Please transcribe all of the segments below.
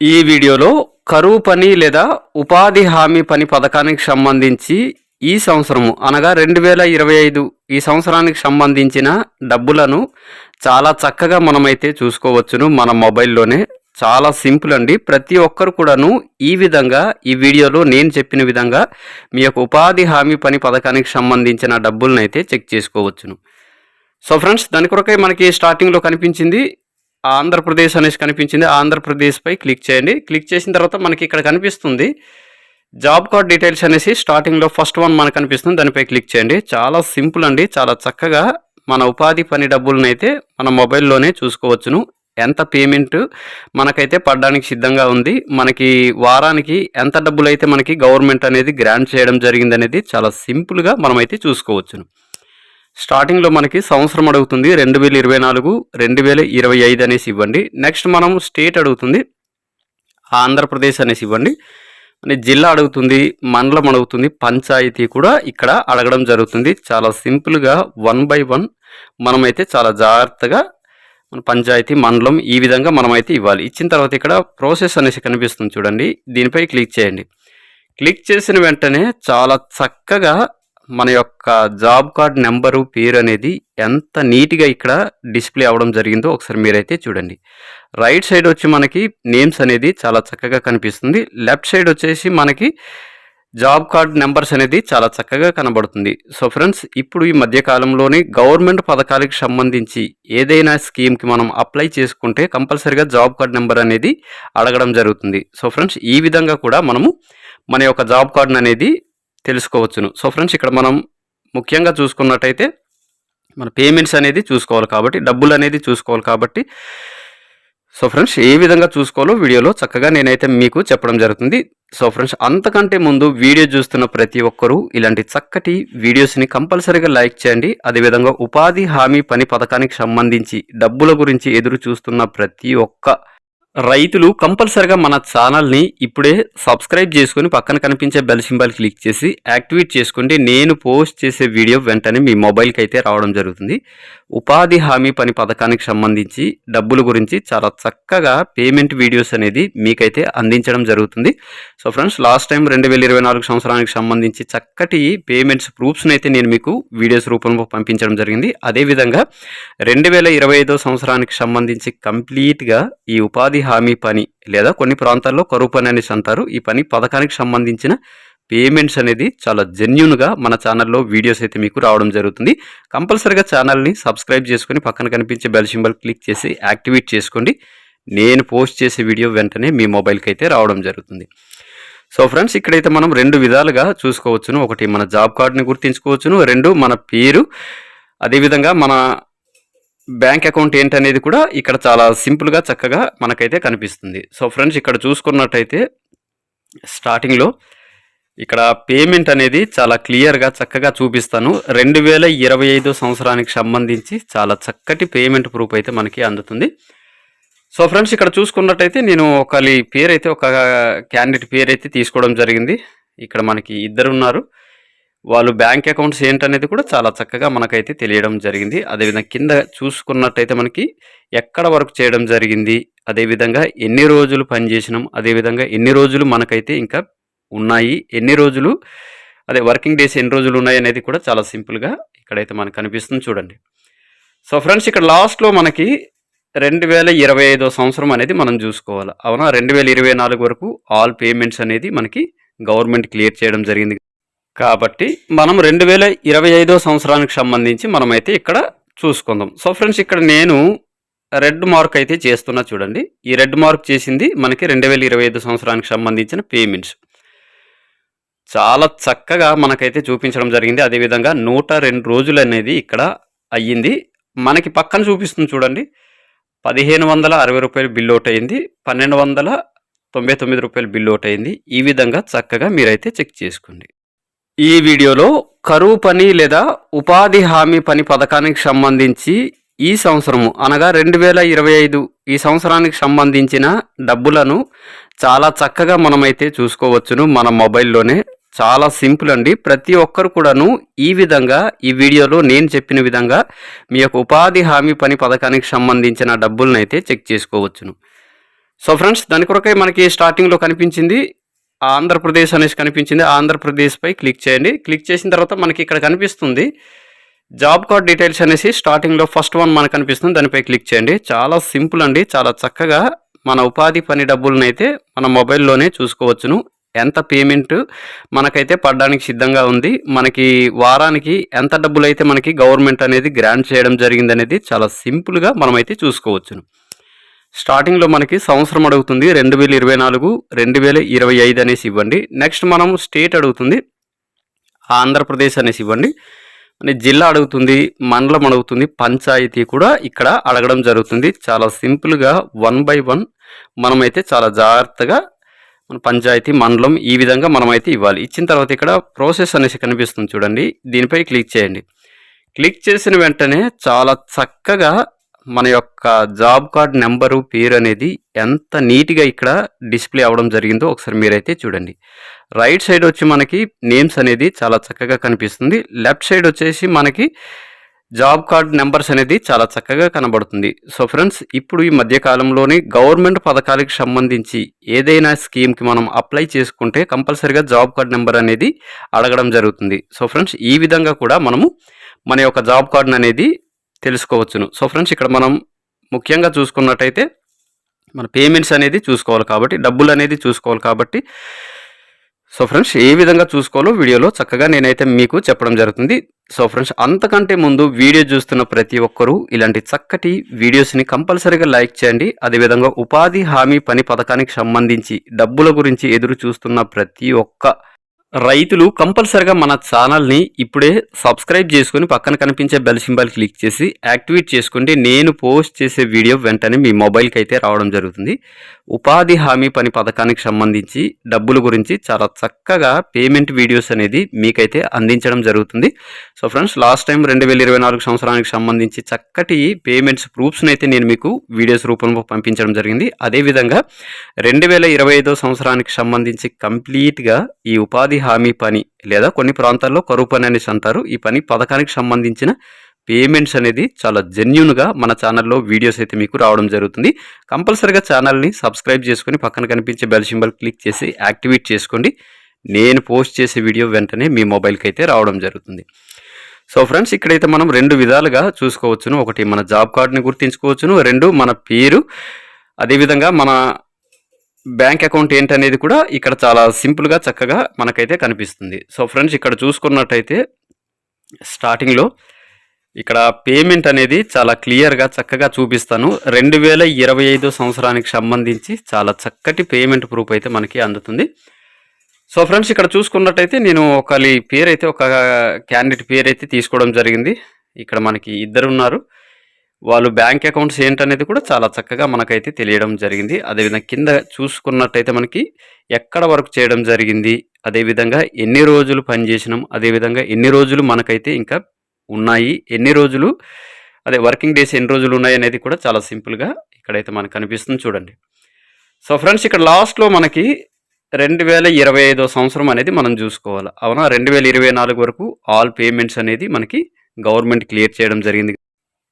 ఈ వీడియోలో కరువు పని లేదా ఉపాధి హామీ పని పథకానికి సంబంధించి ఈ సంవత్సరము అనగా రెండు వేల ఇరవై ఐదు ఈ సంవత్సరానికి సంబంధించిన డబ్బులను చాలా చక్కగా మనమైతే చూసుకోవచ్చును మన మొబైల్లోనే. చాలా సింపుల్ అండి. ప్రతి ఒక్కరు కూడాను ఈ విధంగా ఈ వీడియోలో నేను చెప్పిన విధంగా మీ యొక్క ఉపాధి హామీ పని పథకానికి సంబంధించిన డబ్బులను అయితే చెక్ చేసుకోవచ్చును. సో ఫ్రెండ్స్ దాని కొరకై మనకి స్టార్టింగ్లో కనిపించింది ఆంధ్రప్రదేశ్ అనేసి కనిపించింది. ఆంధ్రప్రదేశ్పై క్లిక్ చేయండి. క్లిక్ చేసిన తర్వాత మనకి ఇక్కడ కనిపిస్తుంది. జాబ్ కార్డ్ డీటెయిల్స్ అనేసి స్టార్టింగ్లో ఫస్ట్ వన్ మనకు కనిపిస్తుంది. దానిపై క్లిక్ చేయండి. చాలా సింపుల్ అండి. చాలా చక్కగా మన ఉపాధి పని డబ్బులను అయితే మన మొబైల్లోనే చూసుకోవచ్చును. ఎంత పేమెంట్ మనకైతే పడడానికి సిద్ధంగా ఉంది. మనకి వారానికి ఎంత డబ్బులు అయితే మనకి గవర్నమెంట్ అనేది గ్రాంట్ చేయడం జరిగింది అనేది చాలా సింపుల్గా మనమైతే చూసుకోవచ్చును. స్టార్టింగ్లో మనకి సంవత్సరం అడుగుతుంది రెండు వేల ఇరవై నాలుగు రెండు వేల ఇరవై ఐదు అనేసి ఇవ్వండి. నెక్స్ట్ మనం స్టేట్ అడుగుతుంది ఆంధ్రప్రదేశ్ అనేసి ఇవ్వండి. జిల్లా అడుగుతుంది మండలం అడుగుతుంది పంచాయతీ కూడా ఇక్కడ అడగడం జరుగుతుంది. చాలా సింపుల్గా వన్ బై వన్ మనమైతే చాలా జాగ్రత్తగా మన పంచాయతీ మండలం ఈ విధంగా మనమైతే ఇవ్వాలి. ఇచ్చిన తర్వాత ఇక్కడ ప్రాసెస్ అనేసి కనిపిస్తుంది చూడండి. దీనిపై క్లిక్ చేయండి. క్లిక్ చేసిన వెంటనే చాలా చక్కగా మన యొక్క జాబ్ కార్డ్ నెంబరు పేరు అనేది ఎంత నీట్గా ఇక్కడ డిస్ప్లే అవ్వడం జరిగిందో ఒకసారి మీరైతే చూడండి. రైట్ సైడ్ వచ్చి మనకి నేమ్స్ అనేది చాలా చక్కగా కనిపిస్తుంది. లెఫ్ట్ సైడ్ వచ్చేసి మనకి జాబ్ కార్డ్ నెంబర్స్ అనేది చాలా చక్కగా కనబడుతుంది. సో ఫ్రెండ్స్ ఇప్పుడు ఈ మధ్యకాలంలోనే గవర్నమెంట్ పథకాలకు సంబంధించి ఏదైనా స్కీమ్కి మనం అప్లై చేసుకుంటే కంపల్సరిగా జాబ్ కార్డ్ నెంబర్ అనేది అడగడం జరుగుతుంది. సో ఫ్రెండ్స్ ఈ విధంగా కూడా మనము మన యొక్క జాబ్ కార్డును అనేది తెలుసుకోవచ్చును. సో ఫ్రెండ్స్ ఇక్కడ మనం ముఖ్యంగా చూసుకున్నట్టయితే మన పేమెంట్స్ అనేది చూసుకోవాలి కాబట్టి డబ్బులు అనేది చూసుకోవాలి కాబట్టి సో ఫ్రెండ్స్ ఏ విధంగా చూసుకోవాలో వీడియోలో చక్కగా నేనైతే మీకు చెప్పడం జరుగుతుంది. సో ఫ్రెండ్స్ అంతకంటే ముందు వీడియో చూస్తున్న ప్రతి ఒక్కరూ ఇలాంటి చక్కటి వీడియోస్ని కంపల్సరీగా లైక్ చేయండి. అదేవిధంగా ఉపాధి హామీ పని పథకానికి సంబంధించి డబ్బుల గురించి ఎదురు చూస్తున్న ప్రతి ఒక్క రైతులు కంపల్సరిగా మన ఛానల్ని ఇప్పుడే సబ్స్క్రైబ్ చేసుకొని పక్కన కనిపించే బెల్ సింబల్ క్లిక్ చేసి యాక్టివేట్ చేసుకుంటే నేను పోస్ట్ చేసే వీడియో వెంటనే మీ మొబైల్కి అయితే రావడం జరుగుతుంది. ఉపాధి హామీ పని పథకానికి సంబంధించి డబ్బుల గురించి చాలా చక్కగా పేమెంట్ వీడియోస్ అనేది మీకైతే అందించడం జరుగుతుంది. సో ఫ్రెండ్స్ లాస్ట్ టైం రెండు వేల ఇరవై నాలుగు సంవత్సరానికి సంబంధించి చక్కటి పేమెంట్స్ ప్రూఫ్స్ని అయితే నేను మీకు వీడియోస్ రూపంలో పంపించడం జరిగింది. అదేవిధంగా రెండు వేల ఇరవై ఐదో సంవత్సరానికి సంబంధించి కంప్లీట్గా ఈ ఉపాధి హామీ పని లేదా కొన్ని ప్రాంతాల్లో కరువు పని అనేసి అంటారు. ఈ పని పథకానికి సంబంధించిన పేమెంట్స్ అనేది చాలా జెన్యున్గా మన ఛానల్లో వీడియోస్ అయితే మీకు రావడం జరుగుతుంది. కంపల్సరీగా ఛానల్ని సబ్స్క్రైబ్ చేసుకొని పక్కన కనిపించే బెల్ సింబల్ క్లిక్ చేసి యాక్టివేట్ చేసుకోండి. నేను పోస్ట్ చేసే వీడియో వెంటనే మీ మొబైల్కి అయితే రావడం జరుగుతుంది. సో ఫ్రెండ్స్ ఇక్కడైతే మనం రెండు విధాలుగా చూసుకోవచ్చును. ఒకటి మన జాబ్ కార్డుని గుర్తించుకోవచ్చును. రెండు మన పేరు. అదేవిధంగా మన బ్యాంక్ అకౌంట్ ఏంటనేది కూడా ఇక్కడ చాలా సింపుల్గా చక్కగా మనకైతే కనిపిస్తుంది. సో ఫ్రెండ్స్ ఇక్కడ చూసుకున్నట్టయితే స్టార్టింగ్లో ఇక్కడ పేమెంట్ అనేది చాలా క్లియర్గా చక్కగా చూపిస్తాను. రెండు వేల ఇరవై ఐదు సంవత్సరానికి సంబంధించి చాలా చక్కటి పేమెంట్ ప్రూఫ్ అయితే మనకి అందుతుంది. సో ఫ్రెండ్స్ ఇక్కడ చూసుకున్నట్టయితే నేను ఒకరి పేరు అయితే ఒక క్యాండిడేట్ పేరు అయితే తీసుకోవడం జరిగింది. ఇక్కడ మనకి ఇద్దరు ఉన్నారు. వాళ్ళు బ్యాంక్ అకౌంట్స్ ఏంటనేది కూడా చాలా చక్కగా మనకైతే తెలియడం జరిగింది. అదేవిధంగా కింద చూసుకున్నట్టయితే మనకి ఎక్కడ వరకు చేయడం జరిగింది అదేవిధంగా ఎన్ని రోజులు పనిచేసినాం అదేవిధంగా ఎన్ని రోజులు మనకైతే ఇంకా ఉన్నాయి ఎన్ని రోజులు అదే వర్కింగ్ డేస్ ఎన్ని రోజులు ఉన్నాయి అనేది కూడా చాలా సింపుల్గా ఇక్కడైతే మనకు కనిపిస్తుంది చూడండి. సో ఫ్రెండ్స్ ఇక్కడ లాస్ట్లో మనకి రెండు వేల ఇరవై ఐదో సంవత్సరం అనేది మనం చూసుకోవాలి. అవునా? రెండు వేల ఇరవై నాలుగు వరకు ఆల్ పేమెంట్స్ అనేది మనకి గవర్నమెంట్ క్లియర్ చేయడం జరిగింది. కాబట్టి మనం రెండు వేల ఇరవై ఐదో సంవత్సరానికి సంబంధించి మనమైతే ఇక్కడ చూసుకుందాం. సో ఫ్రెండ్స్ ఇక్కడ నేను రెడ్ మార్క్ అయితే చేస్తున్నా చూడండి. ఈ రెడ్ మార్క్ చేసింది మనకి రెండు వేల ఇరవై ఐదు సంవత్సరానికి సంబంధించిన పేమెంట్స్. చాలా చక్కగా మనకైతే చూపించడం జరిగింది. అదేవిధంగా నూట రెండు రోజులు అనేది ఇక్కడ అయ్యింది. మనకి పక్కన చూపిస్తుంది చూడండి. పదిహేను వందల అరవై రూపాయలు బిల్ అవుట్ అయింది పన్నెండు వందల తొంభై తొమ్మిది రూపాయలు బిల్ అవుట్ అయింది ఈ విధంగా చక్కగా మీరైతే చెక్ చేసుకోండి. ఈ వీడియోలో కరువు పని లేదా ఉపాధి హామీ పని పథకానికి సంబంధించి ఈ సంవత్సరము అనగా రెండు వేల ఇరవై ఐదు ఈ సంవత్సరానికి సంబంధించిన డబ్బులను చాలా చక్కగా మనమైతే చూసుకోవచ్చును మన మొబైల్లోనే. చాలా సింపుల్ అండి. ప్రతి ఒక్కరు కూడాను ఈ విధంగా ఈ వీడియోలో నేను చెప్పిన విధంగా మీ యొక్క ఉపాధి హామీ పని పథకానికి సంబంధించిన డబ్బులను అయితే చెక్ చేసుకోవచ్చును. సో ఫ్రెండ్స్ దాని కొరకే మనకి స్టార్టింగ్లో కనిపించింది ఆంధ్రప్రదేశ్ అనేసి కనిపించింది. ఆంధ్రప్రదేశ్పై క్లిక్ చేయండి. క్లిక్ చేసిన తర్వాత మనకి ఇక్కడ కనిపిస్తుంది. జాబ్ కార్డ్ డీటెయిల్స్ అనేసి స్టార్టింగ్లో ఫస్ట్ వన్ మనకు కనిపిస్తుంది. దానిపై క్లిక్ చేయండి. చాలా సింపుల్ అండి. చాలా చక్కగా మన ఉపాధి పని డబ్బులను అయితే మన మొబైల్లోనే చూసుకోవచ్చును. ఎంత పేమెంట్ మనకైతే పడడానికి సిద్ధంగా ఉంది. మనకి వారానికి ఎంత డబ్బులు అయితే మనకి గవర్నమెంట్ అనేది గ్రాంట్ చేయడం జరిగింది అనేది చాలా సింపుల్గా మనమైతే చూసుకోవచ్చును. స్టార్టింగ్లో మనకి సంవత్సరం అడుగుతుంది రెండు వేల ఇరవై నాలుగు రెండు వేల ఇరవై ఐదు అనేసి ఇవ్వండి. నెక్స్ట్ మనం స్టేట్ అడుగుతుంది ఆంధ్రప్రదేశ్ అనేసి ఇవ్వండి. మన జిల్లా అడుగుతుంది మండలం అడుగుతుంది పంచాయతీ కూడా ఇక్కడ అడగడం జరుగుతుంది. చాలా సింపుల్గా వన్ బై వన్ మనమైతే చాలా జాగ్రత్తగా మన పంచాయతీ మండలం ఈ విధంగా మనమైతే ఇవ్వాలి. ఇచ్చిన తర్వాత ఇక్కడ ప్రాసెస్ అనేసి కనిపిస్తుంది చూడండి. దీనిపై క్లిక్ చేయండి. క్లిక్ చేసిన వెంటనే చాలా చక్కగా మన యొక్క జాబ్ కార్డ్ నెంబరు పేరు అనేది ఎంత నీట్గా ఇక్కడ డిస్ప్లే అవ్వడం జరిగిందో ఒకసారి మీరైతే చూడండి. రైట్ సైడ్ వచ్చి మనకి నేమ్స్ అనేది చాలా చక్కగా కనిపిస్తుంది. లెఫ్ట్ సైడ్ వచ్చేసి మనకి జాబ్ కార్డ్ నెంబర్స్ అనేది చాలా చక్కగా కనబడుతుంది. సో ఫ్రెండ్స్ ఇప్పుడు ఈ మధ్యకాలంలోనే గవర్నమెంట్ పథకాలకు సంబంధించి ఏదైనా స్కీమ్కి మనం అప్లై చేసుకుంటే కంపల్సరిగా జాబ్ కార్డ్ నెంబర్ అనేది అడగడం జరుగుతుంది. సో ఫ్రెండ్స్ ఈ విధంగా కూడా మనము మన యొక్క జాబ్ కార్డును అనేది తెలుసుకోవచ్చును. సో ఫ్రెండ్స్ ఇక్కడ మనం ముఖ్యంగా చూసుకున్నట్టయితే మన పేమెంట్స్ అనేది చూసుకోవాలి కాబట్టి డబ్బులు అనేది చూసుకోవాలి కాబట్టి సో ఫ్రెండ్స్ ఏ విధంగా చూసుకోవాలో వీడియోలో చక్కగా నేనైతే మీకు చెప్పడం జరుగుతుంది. సో ఫ్రెండ్స్ అంతకంటే ముందు వీడియో చూస్తున్న ప్రతి ఒక్కరూ ఇలాంటి చక్కటి వీడియోస్ని కంపల్సరీగా లైక్ చేయండి. అదేవిధంగా ఉపాధి హామీ పని పథకానికి సంబంధించి డబ్బుల గురించి ఎదురు చూస్తున్న ప్రతి ఒక్క రైతులు కంపల్సరిగా మన ఛానల్ని ఇప్పుడే సబ్స్క్రైబ్ చేసుకుని పక్కన కనిపించే బెల్ సింబల్ క్లిక్ చేసి యాక్టివేట్ చేసుకుంటే నేను పోస్ట్ చేసే వీడియో వెంటనే మీ మొబైల్కి అయితే రావడం జరుగుతుంది. ఉపాధి హామీ పని పథకానికి సంబంధించి డబ్బుల గురించి చాలా చక్కగా పేమెంట్ వీడియోస్ అనేది మీకైతే అందించడం జరుగుతుంది. సో ఫ్రెండ్స్ లాస్ట్ టైం రెండు వేల ఇరవై నాలుగు సంవత్సరానికి సంబంధించి చక్కటి పేమెంట్స్ ప్రూఫ్స్ని అయితే నేను మీకు వీడియోస్ రూపంలో పంపించడం జరిగింది. అదేవిధంగా రెండు వేల ఇరవై ఐదో సంవత్సరానికి సంబంధించి కంప్లీట్గా ఈ ఉపాధి హామీ పని లేదా కొన్ని ప్రాంతాల్లో కరువు పని అనేసి అంటారు. ఈ పని పథకానికి సంబంధించిన పేమెంట్స్ అనేది చాలా జెన్యున్గా మన ఛానల్లో వీడియోస్ అయితే మీకు రావడం జరుగుతుంది. కంపల్సరీగా ఛానల్ని సబ్స్క్రైబ్ చేసుకొని పక్కన కనిపించే బెల్ సింబల్ క్లిక్ చేసి యాక్టివేట్ చేసుకోండి. నేను పోస్ట్ చేసే వీడియో వెంటనే మీ మొబైల్కి అయితే రావడం జరుగుతుంది. సో ఫ్రెండ్స్ ఇక్కడైతే మనం రెండు విధాలుగా చూసుకోవచ్చును. ఒకటి మన జాబ్ కార్డ్ని గుర్తించుకోవచ్చును. రెండు మన పేరు. అదేవిధంగా మన బ్యాంక్ అకౌంట్ ఏంటనేది కూడా ఇక్కడ చాలా సింపుల్గా చక్కగా మనకైతే కనిపిస్తుంది. సో ఫ్రెండ్స్ ఇక్కడ చూసుకున్నట్టయితే స్టార్టింగ్లో ఇక్కడ పేమెంట్ అనేది చాలా క్లియర్గా చక్కగా చూపిస్తాను. రెండు వేల ఇరవై ఐదో సంవత్సరానికి సంబంధించి చాలా చక్కటి పేమెంట్ ప్రూఫ్ అయితే మనకి అందుతుంది. సో ఫ్రెండ్స్ ఇక్కడ చూసుకున్నట్టయితే నేను ఒకరి పేరు అయితే ఒక క్యాండిడేట్ పేరు అయితే తీసుకోవడం జరిగింది. ఇక్కడ మనకి ఇద్దరు ఉన్నారు. వాళ్ళు బ్యాంక్ అకౌంట్స్ ఏంటనేది కూడా చాలా చక్కగా మనకైతే తెలియడం జరిగింది. అదేవిధంగా కింద చూసుకున్నట్టయితే మనకి ఎక్కడ వర్క్ చేయడం జరిగింది అదేవిధంగా ఎన్ని రోజులు పనిచేసినాం అదేవిధంగా ఎన్ని రోజులు మనకైతే ఇంకా ఉన్నాయి. ఎన్ని రోజులు? అదే వర్కింగ్ డేస్ ఎన్ని రోజులు ఉన్నాయి అనేది కూడా చాలా సింపుల్గా ఇక్కడైతే మనకు కనిపిస్తుంది చూడండి. సో ఫ్రెండ్స్ ఇక్కడ లాస్ట్లో మనకి రెండు వేల ఇరవై ఐదో సంవత్సరం అనేది మనం చూసుకోవాలి. అవునా? రెండు వేల ఇరవై నాలుగు వరకు ఆల్ పేమెంట్స్ అనేది మనకి గవర్నమెంట్ క్లియర్ చేయడం జరిగింది.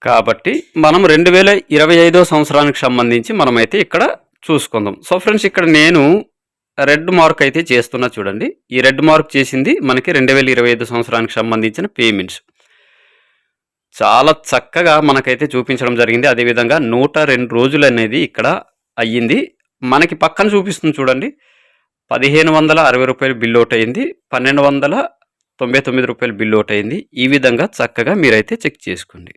కాబట్టి మనం రెండు వేల ఇరవై ఐదో సంవత్సరానికి సంబంధించి మనమైతే ఇక్కడ చూసుకుందాం. సో ఫ్రెండ్స్ ఇక్కడ నేను రెడ్ మార్క్ అయితే చేస్తున్నా చూడండి. ఈ రెడ్ మార్క్ చేసింది మనకి రెండు వేల ఇరవై ఐదు సంవత్సరానికి సంబంధించిన పేమెంట్స్. చాలా చక్కగా మనకైతే చూపించడం జరిగింది. అదేవిధంగా నూట రెండు రోజులు అనేది ఇక్కడ అయ్యింది. మనకి పక్కన చూపిస్తుంది చూడండి. పదిహేను వందల అరవై రూపాయలు బిల్ అవుట్ అయింది పన్నెండు వందల తొంభై తొమ్మిది రూపాయలు బిల్ అవుట్ అయింది ఈ విధంగా చక్కగా మీరైతే చెక్ చేసుకోండి.